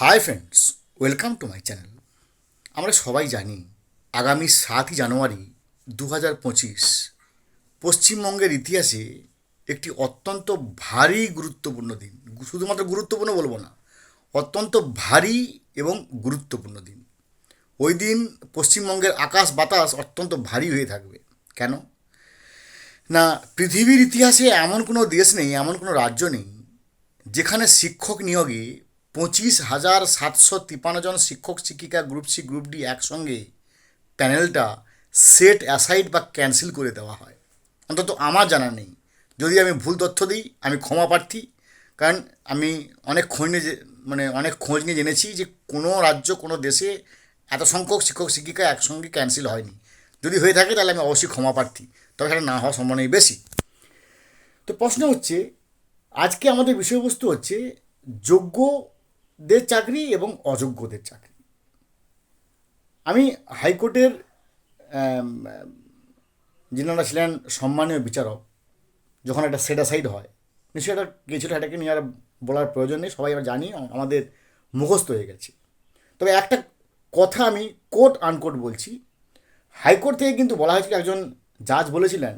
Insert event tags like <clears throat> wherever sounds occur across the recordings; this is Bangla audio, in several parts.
Hi friends welcome to my channel আমরা সবাই জানি আগামী সাতই জানুয়ারি দু হাজার পঁচিশ পশ্চিমবঙ্গের ইতিহাসে একটি অত্যন্ত ভারী গুরুত্বপূর্ণ দিন। শুধুমাত্র গুরুত্বপূর্ণ বলব না, অত্যন্ত ভারী এবং গুরুত্বপূর্ণ দিন। ওই দিন পশ্চিমবঙ্গের আকাশ বাতাস অত্যন্ত ভারী হয়ে থাকবে। কেন? না, পৃথিবীর ইতিহাসে এমন কোনো দেশ নেই, এমন কোনো রাজ্য নেই, যেখানে শিক্ষক নিয়োগে পঁচিশ হাজার সাতশো তিপান্ন জন শিক্ষক, শিক্ষিকা, গ্রুপ সি, গ্রুপ ডি একসঙ্গে প্যানেলটা সেট, অ্যাসাইড বা ক্যান্সেল করে দেওয়া হয়। অন্তত আমার জানা নেই। যদি আমি ভুল তথ্য দিই, আমি ক্ষমা প্রার্থী। কারণ আমি অনেক খোঁজ নিয়ে মানে অনেক খোঁজ নিয়ে জেনেছি যে কোনো রাজ্য, কোনো দেশে এত সংখ্যক শিক্ষক, শিক্ষিকা একসঙ্গে ক্যান্সেল হয়নি। যদি হয়ে থাকে, তাহলে আমি অবশ্যই ক্ষমা প্রার্থী। তবে সেটা না হওয়ার সম্ভাবনাই বেশি। তো প্রশ্ন হচ্ছে, আজকে আমাদের বিষয়বস্তু হচ্ছে যোগ্যদের চাকরি এবং অযোগ্যদের চাকরি। আমি হাইকোর্টের যিনারা ছিলেন সম্মানীয় বিচারক, যখন একটা সেট অ্যাসাইড হয়, নিশ্চয়ই এটা কিছুটা এটাকে নিয়ে আর বলার প্রয়োজন নেই, সবাই আমরা জানি, আমাদের মুখস্থ হয়ে গেছে। তবে একটা কথা আমি কোর্ট আনকোট বলছি, হাইকোর্ট থেকে কিন্তু বলা হয়েছিল, একজন জাজ বলেছিলেন,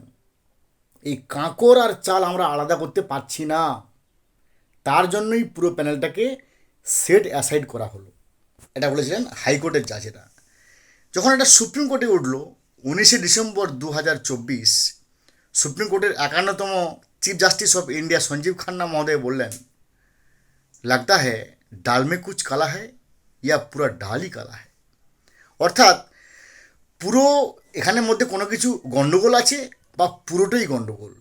এই কাঁকর আর চাল আমরা আলাদা করতে পারছি না। তার জন্যই পুরো প্যানেলটাকে সেট অ্যাসাইড করা হলো। এটা বলেছিলেন হাইকোর্টের জাজেরা যখন এটা সুপ্রিম কোর্টে উঠল, উনিশে ডিসেম্বর দু হাজার চব্বিশ, সুপ্রিম কোর্টের একান্নতম chief justice of India Sanjiv Khanna মহোদয় বললেন, লাগতা হ্যায় ডাল মে কুচ কালা হ্যায়, ইয়া পুরা ডালই কালা হ্যায়। অর্থাৎ, পুরো এখানের মধ্যে কোনো কিছু গণ্ডগোল আছে বা পুরোটাই গণ্ডগোল।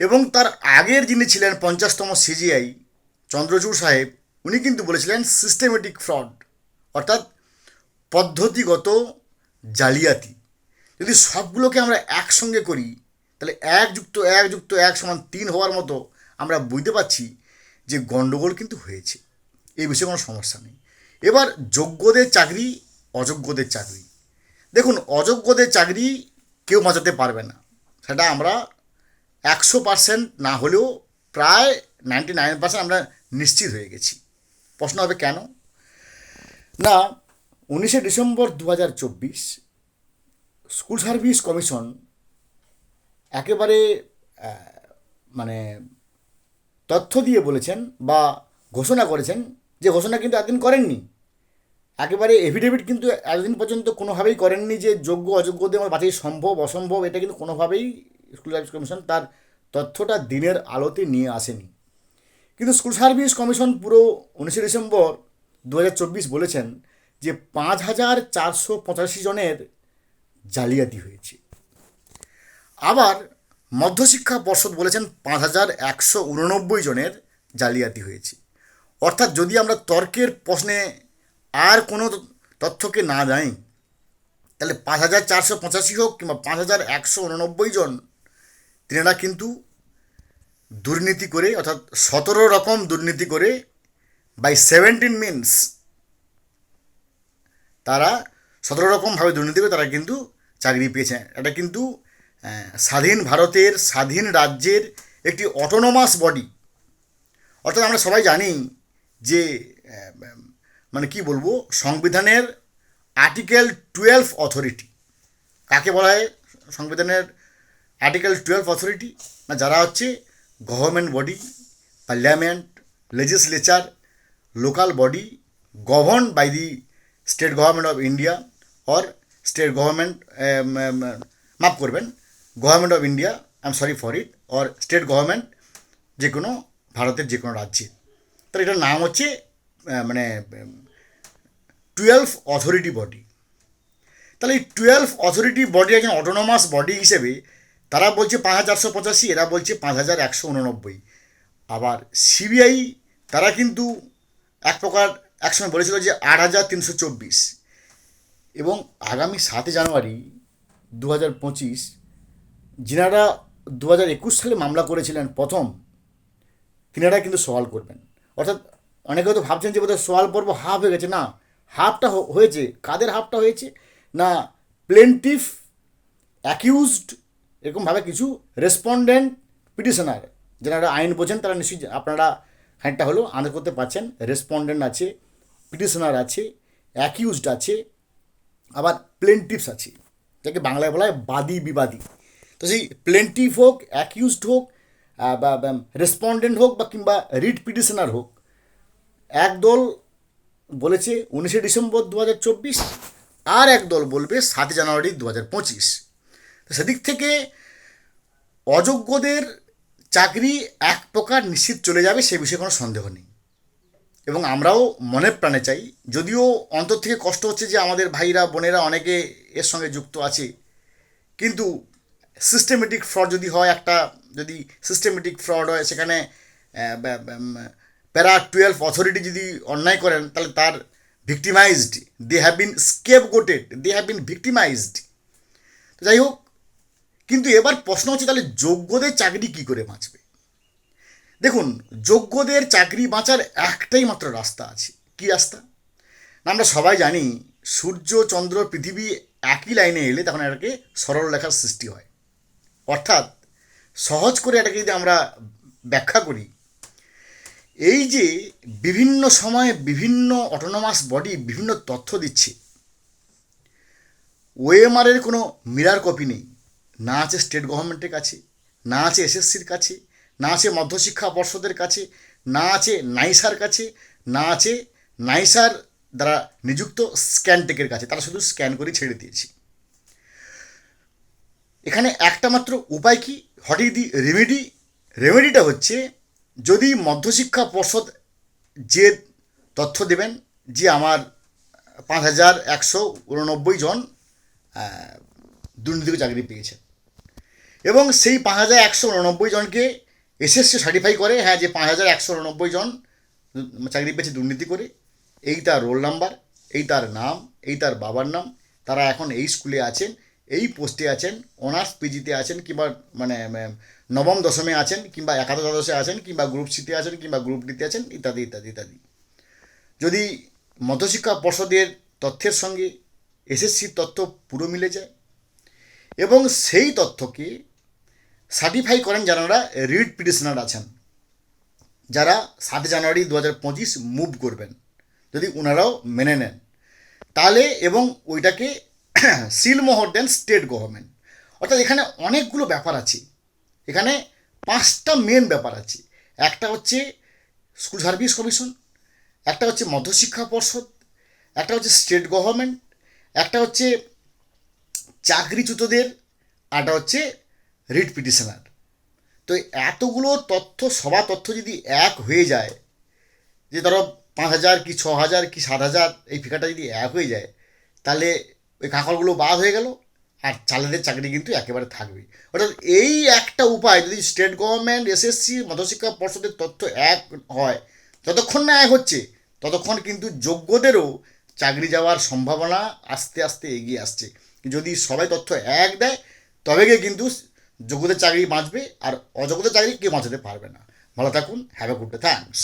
এবং তার আগের যিনি ছিলেন পঞ্চাশতম সিজিআই চন্দ্রচূড় সাহেব উনি কিন্তু বলেছিলেন সিস্টেমেটিক ফ্রড অর্থাৎ পদ্ধতিগত জালিয়াতি। যদি সবগুলোকে আমরা একসঙ্গে করি, তাহলে এক যুক্ত এক যুক্ত এক সমান তিন হওয়ার মতো আমরা বুঝতে পারছি যে গণ্ডগোল কিন্তু হয়েছে। এই বিষয়ে কোনো সমস্যা নেই। এবার যোগ্যদের চাকরি, অযোগ্যদের চাকরি। দেখুন, অযোগ্যদের চাকরি কেউ বাঁচাতে পারবে না। সেটা আমরা একশো পার্সেন্ট না হলেও প্রায় নাইনটি নাইন পার্সেন্ট আমরা নিশ্চিত হয়ে গেছি। প্রশ্ন হবে কেন? না, উনিশে ডিসেম্বর দু হাজার চব্বিশ স্কুল সার্ভিস কমিশন একেবারে মানে তথ্য দিয়ে বলেছেন বা ঘোষণা করেছেন যে ঘোষণা কিন্তু একদিন করেননি। একেবারে এফিডেভিট কিন্তু এতদিন পর্যন্ত কোনোভাবেই করেননি যে যোগ্য, অযোগ্যদের আমার বাছাই সম্ভব, অসম্ভব, এটা কিন্তু কোনোভাবেই স্কুল সার্ভিস কমিশন তার তথ্যটা দিনের আলোতে নিয়ে আসেনি। কিন্তু স্কুল সার্ভিস কমিশন পুরো উনিশে ডিসেম্বর দু হাজার চব্বিশ বলেছেন যে পাঁচ হাজার চারশো পঁচাশি জনের জালিয়াতি হয়েছে। আবার মধ্যশিক্ষা পর্ষদ বলেছেন পাঁচ হাজার একশো উননব্বই জনের জালিয়াতি হয়েছে। অর্থাৎ যদি আমরা তর্কের প্রশ্নে আর কোনো তথ্যকে না যাই তাহলে পাঁচ হাজার চারশো পঁচাশি হোক কিংবা পাঁচ হাজার একশো উননব্বই জন, তিনারা কিন্তু দুর্নীতি করে, অর্থাৎ সতেরো রকম দুর্নীতি করে বাই সেভেন্টিন মিনস তারা সতেরো রকমভাবে দুর্নীতি করে, তারা কিন্তু চাকরি পেয়েছে। এটা কিন্তু স্বাধীন ভারতের স্বাধীন রাজ্যের একটি অটোনোমাস বডি অর্থাৎ আমরা সবাই জানি যে মানে কি বলব, সংবিধানের আর্টিকেল টুয়েলভ অথরিটি কাকে বলা হয় সংবিধানের আর্টিকেল টুয়েলভ অথরিটি না, যারা হচ্ছে government body parliament legislature local body govern by the state government of India or state government মাফ করবেন government of India I am sorry for it or state government যে কোনো ভারতের যে কোনো রাজ্যে। তাহলে এটার নাম হচ্ছে মানে টুয়েলভ অথরিটি বডি তাহলে এই টুয়েলভ অথরিটি বডি একজন অটোনোমাস বডি হিসেবে তারা বলছে পাঁচ হাজার চারশো পঁচাশি, এরা বলছে পাঁচ হাজার একশো উননব্বই। আবার সিবিআই, তারা কিন্তু এক প্রকার একসময় বলেছিল যে আট হাজার তিনশো চব্বিশ। এবং আগামী সাতই জানুয়ারি দু হাজার পঁচিশ, যিনারা দু হাজার একুশ সালে মামলা করেছিলেন প্রথম, তিনারা কিন্তু সওয়াল করবেন। অর্থাৎ অনেকে হয়তো ভাবছেন যে বোধহয় সওয়াল পর্ব হাফ হয়ে গেছে। না, হাফটা হয়েছে। কাদের হাফটা হয়েছে? না প্লেন্টিফ অ্যাকিউজড এরকমভাবে কিছু রেসপন্ডেন্ট পিটিশনার যারা আইন বোঝেন, তারা নিশ্চয়ই আপনারা খানিকটা হলেও আন্দাজ করতে পারছেন রেসপন্ডেন্ট আছে পিটিশনার আছে অ্যাকিউজড আছে, আবার প্লেন্টিভস আছে, যাকে বাংলায় বলা হয় বাদী বিবাদী। তো সেই প্লেন্টিভ হোক অ্যাকিউজড হোক বা রেসপন্ডেন্ট হোক, বা কিংবা রিট পিটিশনার হোক একদল বলেছে উনিশে ডিসেম্বর দু হাজার চব্বিশ, আর একদল বলবে সাত জানুয়ারি দু হাজার পঁচিশ। সেদিক থেকে অযোগ্যদের চাকরি এক প্রকার নিশ্চিত চলে যাবে সে বিষয়ে কোনো সন্দেহ নেই। এবং আমরাও মনে প্রাণে চাই, যদিও অন্তর থেকে কষ্ট হচ্ছে যে আমাদের ভাইরা, বোনেরা অনেকে এর সঙ্গে যুক্ত আছে, কিন্তু সিস্টেমেটিক ফ্রড যদি হয়, একটা যদি সিস্টেমেটিক ফ্রড হয়, সেখানে প্যারা টুয়েলভ অথরিটি যদি অন্যায় করেন, তাহলে তার victimised they have been scapegoated they have been victimised যাই হোক কিন্তু এবার প্রশ্ন হচ্ছে, তাহলে যোগ্যদের চাকরি কী করে বাঁচবে? দেখুন, যোগ্যদের চাকরি বাঁচার একটাই মাত্র রাস্তা আছে। কি রাস্তা? না, আমরা সবাই জানি, সূর্য, চন্দ্র, পৃথিবী একই লাইনে এলে তখন এটাকে সরল লেখার সৃষ্টি হয়। অর্থাৎ, সহজ করে এটাকে যদি আমরা ব্যাখ্যা করি, এই যে বিভিন্ন সময়ে বিভিন্ন অটোনোমাস বডি বিভিন্ন তথ্য দিচ্ছে, ওএমআরের কোনো মিরার কপি নেই। না আছে স্টেট গভর্নমেন্টের কাছে, না আছে এসএসসির কাছে, না আছে মধ্যশিক্ষা পর্ষদের কাছে, না আছে নাইসার কাছে, না আছে নাইসার দ্বারা নিযুক্ত স্ক্যানটেকের কাছে, তারা শুধু স্ক্যান করে ছেড়ে দিয়েছে। এখানে একটা মাত্র উপায় কি? ইজ দি রেমেডি রেমেডিটা হচ্ছে যদি মধ্যশিক্ষা পর্ষদ যে তথ্য দেবেন যে আমার পাঁচ হাজার একশো উননব্বই জন দুর্নীতিকে চাকরি পেয়েছে এবং সেই পাঁচ হাজার একশো উননব্বই জনকে এসএসসি সার্টিফাই করে হ্যাঁ যে পাঁচ হাজার একশো উননব্বই জন চাকরি পেয়েছে দুর্নীতি করে। এই তার রোল নাম্বার এই তার নাম, এই তার বাবার নাম, তারা এখন এই স্কুলে আছেন, এই পোস্টে আছেন অনার্স পিজিতে আছেন কিংবা মানে নবম দশমে আছেন কিংবা একাদশ দ্বাদশে আছেন কিংবা গ্রুপ সিতে আছেন কিংবা গ্রুপ ডিতে আছেন, ইত্যাদি ইত্যাদি ইত্যাদি। যদি মধ্যশিক্ষা পর্ষদের তথ্যের সঙ্গে এসএসসির তথ্য পুরো মিলে যায় এবং সেই তথ্যকে সার্টিফাই করেন যারা রিড পিটিশনার আছেন। যারা সাত জানুয়ারি দু হাজার পঁচিশ মুভ করবেন, যদি ওনারাও মেনে নেন। তাহলে এবং ওইটাকে <clears throat> সিলমোহর দেন স্টেট গভর্নমেন্ট অর্থাৎ এখানে অনেকগুলো ব্যাপার আছে। এখানে পাঁচটা মেন ব্যাপার আছে। একটা হচ্ছে স্কুল সার্ভিস কমিশন একটা হচ্ছে মধ্যশিক্ষা পর্ষদ, একটা হচ্ছে স্টেট গভর্নমেন্ট একটা হচ্ছে চাকরিচ্যুতদের আরটা হচ্ছে রিট পিটিশনার তো এতগুলো তথ্য, সবা তথ্য যদি এক হয়ে যায়, যে ধরো পাঁচ হাজার কি ছ হাজার কি সাত হাজার, এই ফিগারটা যদি এক হয়ে যায়, তাহলে ওই কাঁকড়গুলো বাদ হয়ে গেল, আর চালেদের চাকরি কিন্তু একেবারে থাকবে অর্থাৎ এই একটা উপায়, যদি স্টেট গভর্নমেন্ট এসএসসি মধ্যশিক্ষা পর্ষদের তথ্য এক হয় যতক্ষণ না এক হচ্ছে, ততক্ষণ কিন্তু যোগ্যদেরও চাকরি যাওয়ার সম্ভাবনা আস্তে আস্তে এগিয়ে আসছে। যদি সবাই তথ্য এক দেয় তবে গিয়ে কিন্তু যোগ্যদের চাকরি বাঁচবে আর অযোগ্যদের চাকরি কেউ বাঁচাতে পারবে না। ভালো থাকুন have a good day thanks